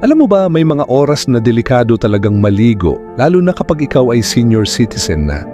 Alam mo ba may mga oras na delikado talagang maligo lalo na kapag ikaw ay senior citizen na.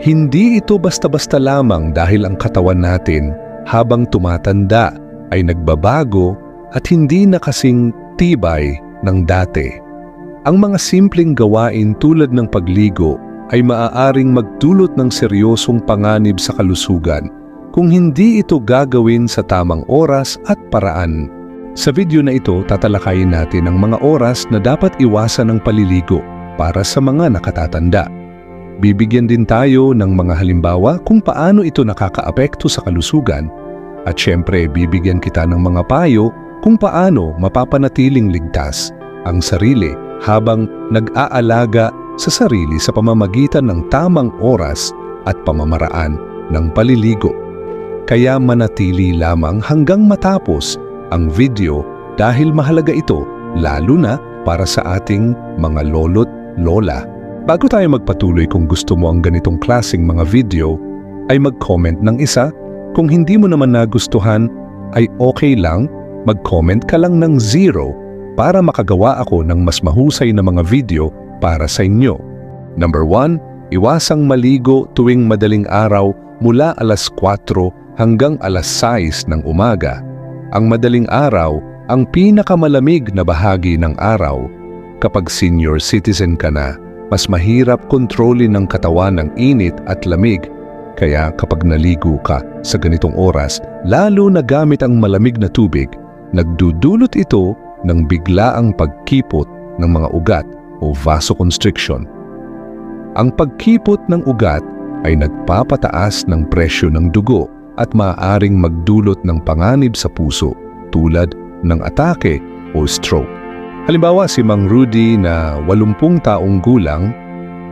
Hindi ito basta-basta lamang dahil ang katawan natin habang tumatanda ay nagbabago at hindi na kasing tibay ng dati. Ang mga simpleng gawain tulad ng pagligo ay maaaring magdulot ng seryosong panganib sa kalusugan kung hindi ito gagawin sa tamang oras at paraan. Sa video na ito, tatalakayin natin ang mga oras na dapat iwasan ng paliligo para sa mga nakatatanda. Bibigyan din tayo ng mga halimbawa kung paano ito nakakaapekto sa kalusugan at syempre bibigyan kita ng mga payo kung paano mapapanatiling ligtas ang sarili habang nag-aalaga sa sarili sa pamamagitan ng tamang oras at pamamaraan ng paliligo. Kaya manatili lamang hanggang matapos ang video dahil mahalaga ito lalo na para sa ating mga lolo't lola. Bago tayo magpatuloy kung gusto mo ang ganitong klasing mga video, ay mag-comment ng isa. Kung hindi mo naman nagustuhan, ay okay lang, mag-comment ka lang ng zero para makagawa ako ng mas mahusay na mga video para sa inyo. Number 1, iwasang maligo tuwing madaling araw mula alas 4 hanggang alas 6 ng umaga. Ang madaling araw ang pinakamalamig na bahagi ng araw. Kapag senior citizen ka na, mas mahirap kontrolin ng katawan ng init at lamig. Kaya kapag naligo ka sa ganitong oras, lalo na gamit ang malamig na tubig, nagdudulot ito ng biglaang pagkipot ng mga ugat o vasoconstriction. Ang pagkipot ng ugat ay nagpapataas ng presyo ng dugo at maaaring magdulot ng panganib sa puso tulad ng atake o stroke. Halimbawa si Mang Rudy na 80 taong gulang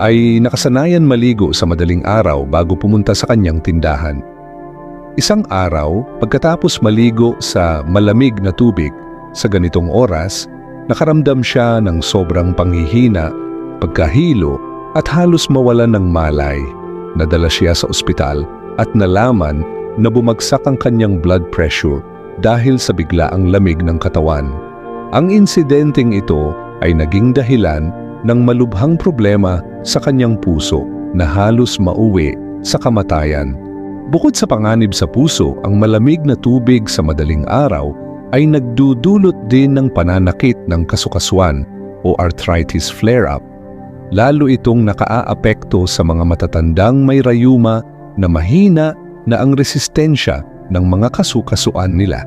ay nakasanayan maligo sa madaling araw bago pumunta sa kanyang tindahan. Isang araw, pagkatapos maligo sa malamig na tubig sa ganitong oras, nakaramdam siya ng sobrang panghihina, pagkahilo at halos mawalan ng malay. Nadala siya sa ospital at nalaman na bumagsak ang kanyang blood pressure dahil sa biglaang lamig ng katawan. Ang insidenteng ito ay naging dahilan ng malubhang problema sa kanyang puso na halos mauwi sa kamatayan. Bukod sa panganib sa puso, ang malamig na tubig sa madaling araw ay nagdudulot din ng pananakit ng kasukasuan o arthritis flare-up. Lalo itong nakaaapekto sa mga matatandang may rayuma na mahina na ang resistensya ng mga kasukasuan nila.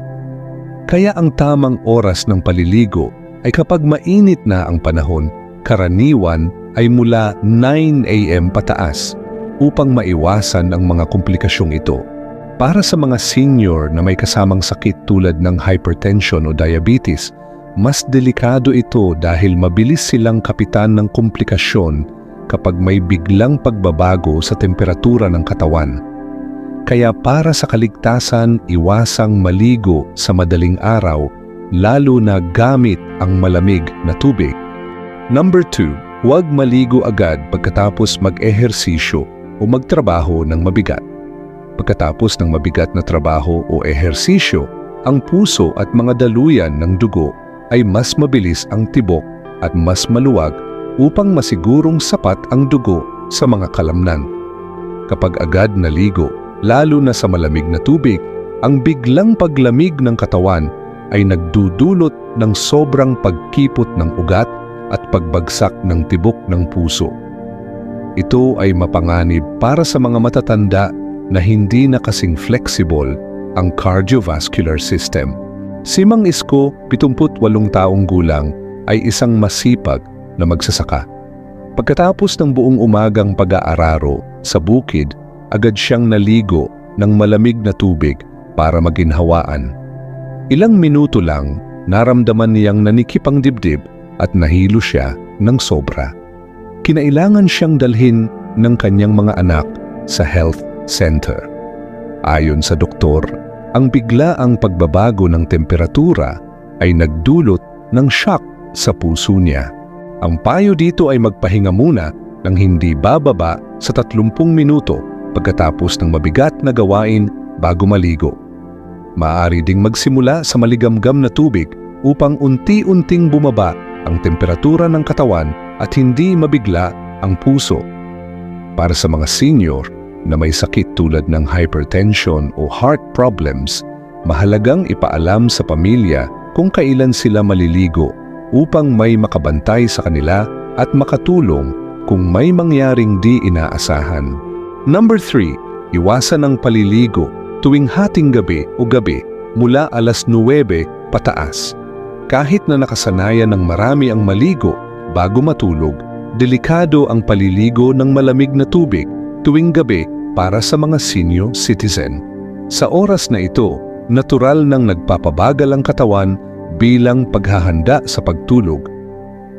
Kaya ang tamang oras ng paliligo ay kapag mainit na ang panahon, karaniwan ay mula 9 a.m. pataas upang maiwasan ang mga komplikasyong ito. Para sa mga senior na may kasamang sakit tulad ng hypertension o diabetes, mas delikado ito dahil mabilis silang kapitan ng komplikasyon kapag may biglang pagbabago sa temperatura ng katawan. Kaya para sa kaligtasan, iwasang maligo sa madaling araw, lalo na gamit ang malamig na tubig. Number 2, huwag maligo agad pagkatapos mag-ehersisyo o magtrabaho ng mabigat. Pagkatapos ng mabigat na trabaho o ehersisyo, ang puso at mga daluyan ng dugo ay mas mabilis ang tibok at mas maluwag upang masigurong sapat ang dugo sa mga kalamnan. Kapag agad naligo, lalo na sa malamig na tubig, ang biglang paglamig ng katawan ay nagdudulot ng sobrang pagkipot ng ugat at pagbagsak ng tibok ng puso. Ito ay mapanganib para sa mga matatanda na hindi na kasing flexible ang cardiovascular system. Si Mang Isko, 78 taong gulang, ay isang masipag na magsasaka. Pagkatapos ng buong umagang pag-aararo sa bukid, agad siyang naligo ng malamig na tubig para maginhawaan. Ilang minuto lang, naramdaman niyang nanikip ang dibdib at nahilo siya ng sobra. Kinailangan siyang dalhin ng kanyang mga anak sa health center. Ayon sa doktor, ang biglaang pagbabago ng temperatura ay nagdulot ng shock sa puso niya. Ang payo dito ay magpahinga muna ng hindi bababa sa 30 minuto pagkatapos ng mabigat na gawain bago maligo. Maaari ding magsimula sa maligamgam na tubig upang unti-unting bumaba ang temperatura ng katawan at hindi mabigla ang puso. Para sa mga senior na may sakit tulad ng hypertension o heart problems, mahalagang ipaalam sa pamilya kung kailan sila maliligo upang may makabantay sa kanila at makatulong kung may mangyaring di inaasahan. Number 3. Iwasan ang paliligo tuwing hating gabi o gabi mula alas 9 pataas. Kahit na nakasanayan ng marami ang maligo bago matulog, delikado ang paliligo ng malamig na tubig tuwing gabi para sa mga senior citizen. Sa oras na ito, natural nang nagpapabagal ang katawan bilang paghahanda sa pagtulog.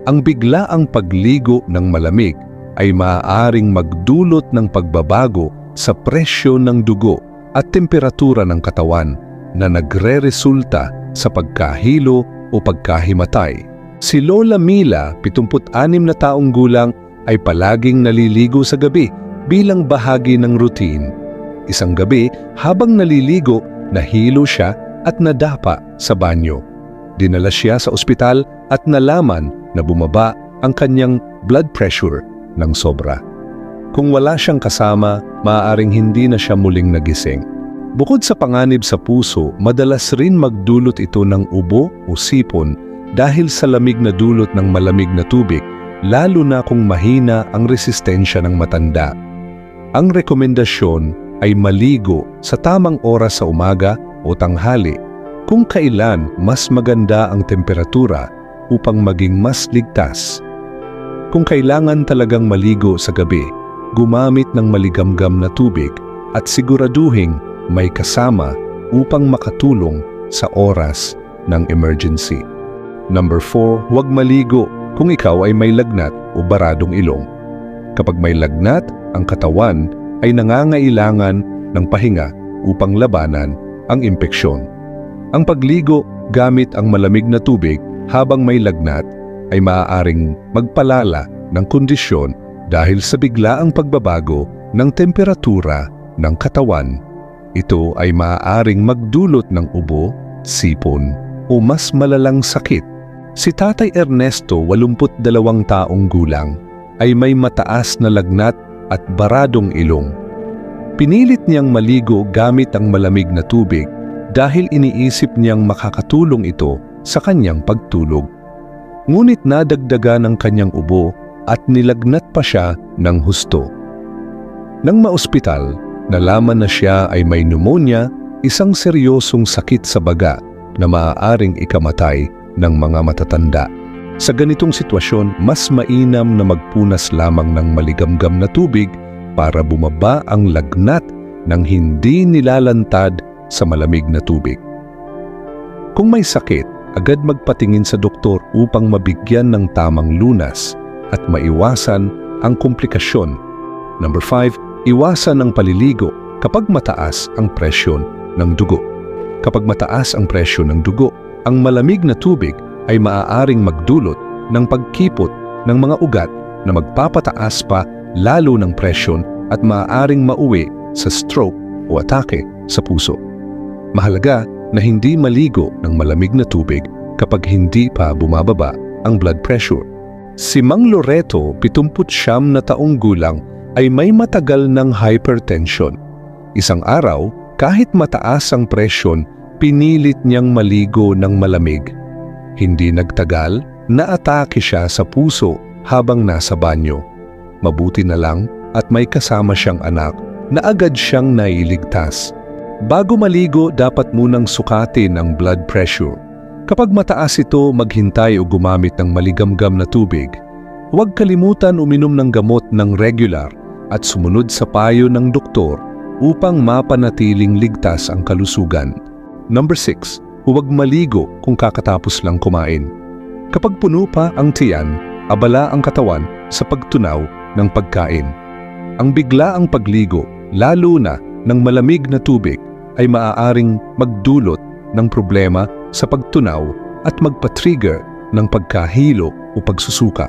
Ang biglaang pagligo ng malamig ay maaaring magdulot ng pagbabago sa presyo ng dugo at temperatura ng katawan na nagre-resulta sa pagkahilo o pagkahimatay. Si Lola Mila, 76 na taong gulang, ay palaging naliligo sa gabi bilang bahagi ng routine. Isang gabi, habang naliligo, nahilo siya at nadapa sa banyo. Dinala siya sa ospital at nalaman na bumaba ang kanyang blood pressure ng sobra. Kung wala siyang kasama, maaaring hindi na siya muling nagising. Bukod sa panganib sa puso, madalas rin magdulot ito ng ubo o sipon dahil sa lamig na dulot ng malamig na tubig, lalo na kung mahina ang resistensya ng matanda. Ang rekomendasyon ay maligo sa tamang oras sa umaga o tanghali kung kailan mas maganda ang temperatura upang maging mas ligtas. Kung kailangan talagang maligo sa gabi, gumamit ng maligamgam na tubig at siguraduhing may kasama upang makatulong sa oras ng emergency. Number 4, huwag maligo kung ikaw ay may lagnat o baradong ilong. Kapag may lagnat, ang katawan ay nangangailangan ng pahinga upang labanan ang impeksyon. Ang pagligo gamit ang malamig na tubig habang may lagnat ay maaaring magpalala ng kondisyon dahil sa biglaang pagbabago ng temperatura ng katawan. Ito ay maaaring magdulot ng ubo, sipon, o mas malalang sakit. Si Tatay Ernesto, 82 taong gulang, ay may mataas na lagnat at baradong ilong. Pinilit niyang maligo gamit ang malamig na tubig dahil iniisip niyang makakatulong ito sa kanyang pagtulog. Ngunit nadagdaga ng kanyang ubo at nilagnat pa siya ng husto. Nang maospital, nalaman na siya ay may pneumonia, isang seryosong sakit sa baga na maaaring ikamatay ng mga matatanda. Sa ganitong sitwasyon, mas mainam na magpunas lamang ng maligamgam na tubig para bumaba ang lagnat ng hindi nilalantad sa malamig na tubig. Kung may sakit, agad magpatingin sa doktor upang mabigyan ng tamang lunas at maiwasan ang komplikasyon. Number 5, iwasan ang paliligo kapag mataas ang presyon ng dugo. Kapag mataas ang presyon ng dugo, ang malamig na tubig ay maaaring magdulot ng pagkipot ng mga ugat na magpapataas pa lalo ng presyon at maaaring mauwi sa stroke o atake sa puso. Mahalaga na hindi maligo ng malamig na tubig kapag hindi pa bumababa ang blood pressure. Si Mang Loreto, 79 na taong gulang, ay may matagal ng hypertension. Isang araw, kahit mataas ang presyon, pinilit niyang maligo ng malamig. Hindi nagtagal, naatake siya sa puso habang nasa banyo. Mabuti na lang at may kasama siyang anak na agad siyang nailigtas. Bago maligo, dapat munang sukatin ang blood pressure. Kapag mataas ito, maghintay o gumamit ng maligamgam na tubig. Huwag kalimutan uminom ng gamot ng regular at sumunod sa payo ng doktor upang mapanatiling ligtas ang kalusugan. Number 6 huwag maligo kung kakatapos lang kumain. Kapag puno pa ang tiyan, abala ang katawan sa pagtunaw ng pagkain. Ang bigla ang pagligo, lalo na ng malamig na tubig, ay maaaring magdulot ng problema sa pagtunaw at magpa-trigger ng pagkahilo o pagsusuka.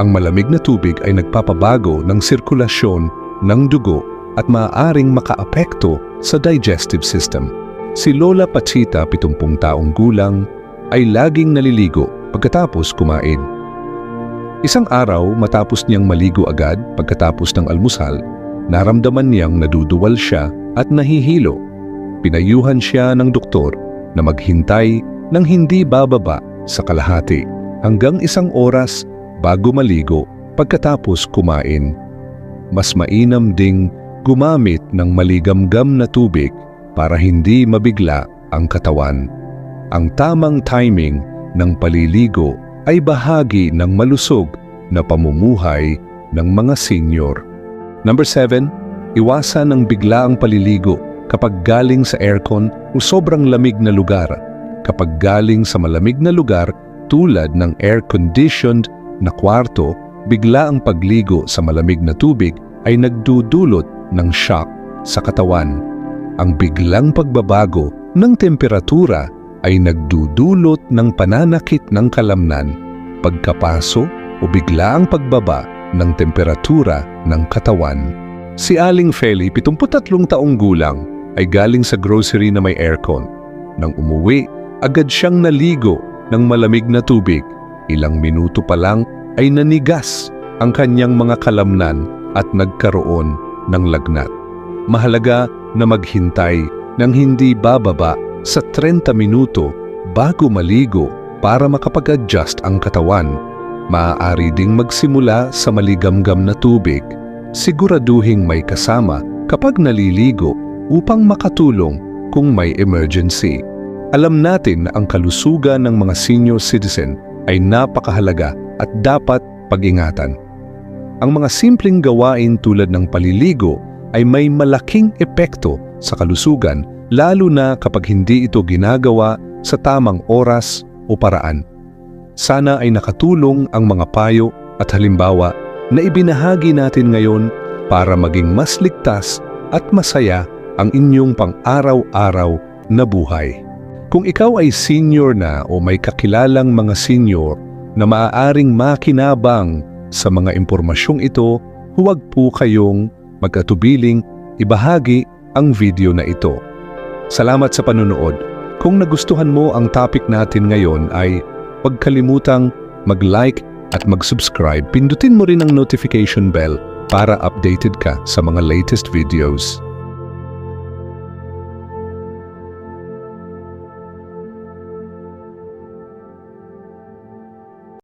Ang malamig na tubig ay nagpapabago ng sirkulasyon ng dugo at maaaring makaapekto sa digestive system. Si Lola Pachita, 70 taong gulang, ay laging naliligo pagkatapos kumain. Isang araw matapos niyang maligo agad pagkatapos ng almusal, naramdaman niyang naduduwal siya at nahihilo. Pinayuhan siya ng doktor na maghintay ng hindi bababa sa kalahati hanggang isang oras bago maligo pagkatapos kumain. Mas mainam ding gumamit ng maligamgam na tubig para hindi mabigla ang katawan. Ang tamang timing ng paliligo ay bahagi ng malusog na pamumuhay ng mga senior. Number 7, iwasan ng biglaang paliligo kapag galing sa aircon o sobrang lamig na lugar. Kapag galing sa malamig na lugar tulad ng air-conditioned na kwarto, bigla ang pagligo sa malamig na tubig ay nagdudulot ng shock sa katawan. Ang biglang pagbabago ng temperatura ay nagdudulot ng pananakit ng kalamnan, pagkapaso o biglaang pagbaba ng temperatura ng katawan. Si Aling Feli, 73 taong gulang, ay galing sa grocery na may aircon. Nang umuwi, agad siyang naligo ng malamig na tubig. Ilang minuto pa lang ay nanigas ang kanyang mga kalamnan at nagkaroon ng lagnat. Mahalaga na maghintay ng hindi bababa sa 30 minuto bago maligo para makapag-adjust ang katawan. Maaari ding magsimula sa maligamgam na tubig. Siguraduhing may kasama kapag naliligo upang makatulong kung may emergency. Alam natin na ang kalusugan ng mga senior citizen ay napakahalaga at dapat pag-ingatan. Ang mga simpleng gawain tulad ng paliligo ay may malaking epekto sa kalusugan lalo na kapag hindi ito ginagawa sa tamang oras o paraan. Sana ay nakatulong ang mga payo at halimbawa na ibinahagi natin ngayon para maging mas ligtas at masaya ang inyong pang-araw-araw na buhay. Kung ikaw ay senior na o may kakilalang mga senior na maaaring makinabang sa mga impormasyong ito, huwag po kayong magkatubiling ibahagi ang video na ito. Salamat sa panunood. Kung nagustuhan mo ang topic natin ngayon ay huwag kalimutang mag-like at mag-subscribe. Pindutin mo rin ang notification bell para updated ka sa mga latest videos.